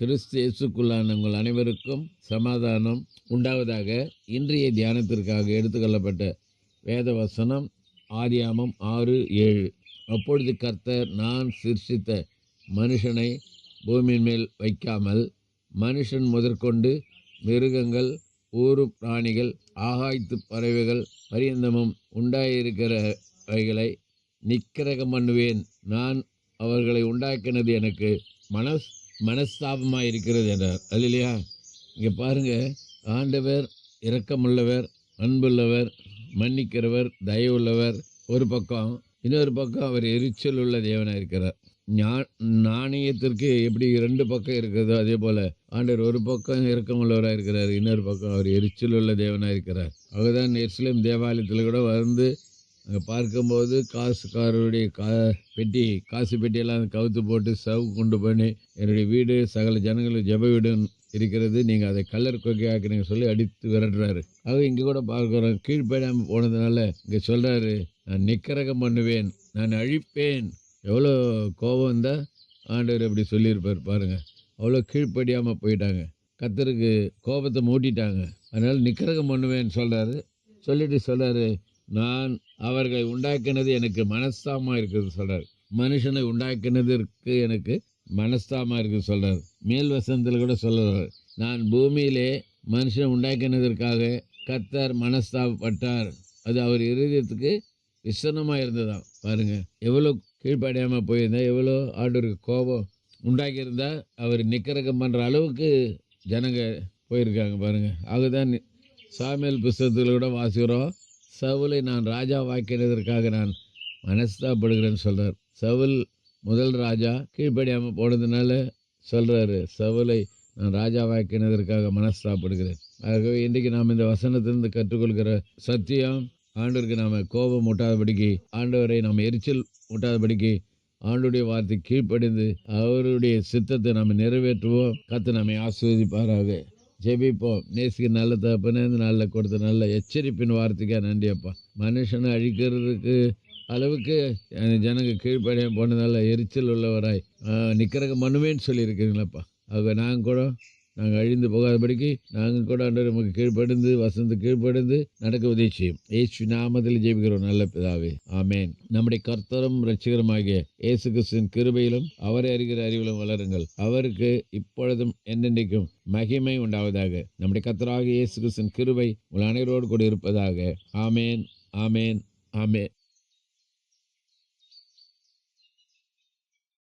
கிறிஸ்து இயேசுக்குள்ளான உங்கள் அனைவருக்கும் சமாதானம் உண்டாவதாக இன்றைய தியானத்திற்காக எடுத்துக்கொள்ளப்பட்ட வேத வசனம் ஆதியாமம் ஆறு ஏழு. அப்பொழுது கர்த்தர் நான் சிருஷித்த மனுஷனை பூமியின் மேல் வைக்காமல் மனுஷன் முதற்கொண்டு மிருகங்கள் ஊரு பிராணிகள் ஆகாய்த்து பறவைகள் பரியந்தமும் உண்டாயிருக்கிறவைகளை நிக்கிரகம் பண்ணுவேன். நான் அவர்களை உண்டாக்கினது எனக்கு மனஸ் மனஸ்தாபமாக இருக்கிறது என்றார். அது இல்லையா இங்கே பாருங்கள் ஆண்டவர் இரக்கமுள்ளவர் அன்புள்ளவர் மன்னிக்கிறவர் தயவுள்ளவர் ஒரு பக்கம் இன்னொரு பக்கம் அவர் எரிச்சல் உள்ள தேவனாக இருக்கிறார். நாணயத்திற்கு எப்படி ரெண்டு பக்கம் இருக்கிறதோ அதே போல் ஆண்டவர் ஒரு பக்கம் இறக்கமுள்ளவராக இருக்கிறார் இன்னொரு பக்கம் அவர் எரிச்சல் உள்ள தேவனாக இருக்கிறார். அவர் தான் எருசலேம் தேவாலயத்தில் கூட வந்து அங்கே பார்க்கும்போது காசுக்காரருடைய கா பெட்டி காசு பெட்டியெல்லாம் கவுத்து போட்டு சவு கொண்டு பண்ணி என்னுடைய வீடு சகல ஜனங்களுக்கு ஜெப வீடுன்னு இருக்கிறது. நீங்கள் அதை கல்லர் கொக்கையாக்குறீங்க சொல்லி அடித்து விரட்டுறாரு. ஆக இங்கே கூட பார்க்குறோம் கீழ்ப்படாமல் போனதுனால இங்கே சொல்கிறாரு நான் நிக்கரகம் பண்ணுவேன் நான் அழிப்பேன். எவ்வளோ கோபம் இருந்தால் ஆண்டவர் இப்படி சொல்லியிருப்பார் பாருங்கள் அவ்வளோ கீழ்ப்படியாமல் போயிட்டாங்க. கத்தருக்கு கோபத்தை மூட்டிட்டாங்க. அதனால் நிக்கரகம் பண்ணுவேன்னு சொல்கிறாரு சொல்லிட்டு சொல்கிறாரு நான் அவர்களை உண்டாக்கினது எனக்கு மனஸ்தாபமாக இருக்குது சொல்கிறார் மனுஷனை உண்டாக்கினதற்கு எனக்கு மனஸ்தாபமாக இருக்குது சொல்கிறார் மேல் வசந்தில் கூட சொல்கிறார் நான் பூமியிலே மனுஷனை உண்டாக்கினதற்காக கத்தர் மனஸ்தாபப்பட்டார். அது அவர் இருதயத்துக்கு விசனமாக இருந்ததாம். பாருங்க எவ்வளோ கீழ்ப்படையாமல் போயிருந்தா எவ்வளோ ஆண்டோருக்கு கோபம் உண்டாக்கியிருந்தா அவர் நிக்கரகம் பண்ணுற அளவுக்கு ஜனங்க போயிருக்காங்க பாருங்கள் அதுதான் சாமியல் புஸ்தகத்தில் கூட வாசிக்கிறோம். சவுலை நான் ராஜா வாக்கினதற்காக நான் மனஸ்தாப்படுகிறேன்னு சொல்கிறார் சவுல் முதல் ராஜா கீழ்ப்படியாமல் போனதுனால சொல்கிறாரு சவுலை நான் ராஜா வாக்கினதற்காக மனஸ்தாப்படுகிறேன் ஆகவே இன்றைக்கு நாம் இந்த வசனத்திலிருந்து கற்றுக்கொள்கிற சத்தியம் ஆண்டவருக்கு நாம் கோபம் முட்டாதபடிக்கு ஆண்டவரை நாம் எரிச்சல் முட்டாதபடிக்கு ஆண்டுடைய வார்த்தை கீழ்ப்படிந்து அவருடைய சித்தத்தை நாம் நிறைவேற்றுவோம். கத்து நம்மை ஆஸ்வதிப்பாராக ஜெபிப்போம். நேசிக்க நல்ல தகப்பனே இந்த நாளில் கொடுத்த நல்ல எச்சரிப்பின் வார்த்தைக்காக நன்றி அப்பா. மனுஷனை அழிக்கிறதுக்கு அளவுக்கு ஜனங்க கீழ்ப்படிய போனதால எரிச்சல் உள்ளவராய் நிற்கிறக்கு மனுவேன்னு சொல்லியிருக்கிறீங்களப்பா. ஆக நாங்கள் கூட நாங்கள் அழிந்து போகாதபடிக்கு நாங்கள் கூட ஆண்டவர் நமக்கு கீழ்ப்படுந்து வசந்து கீழ்ப்படுந்து நடக்க உதவி செய்யும். ஏசு நாமத்தில் ஜெபிக்கிறோம் நல்ல பிதாவே. ஆமேன். நம்முடைய கர்த்தரும் ரட்சிகரமாகிய இயேசு கிறிஸ்துவின் கிருபையிலும் அவரை அறிகிற அறிவிலும் வளருங்கள். அவருக்கு இப்பொழுதும் என்னென்றைக்கும் மகிமை உண்டாவதாக. நம்முடைய கர்த்தராக இயேசு கிறிஸ்துவின் கிருபை உங்கள் அனைவரோடு கூட இருப்பதாக. ஆமேன் ஆமேன் ஆமேன்.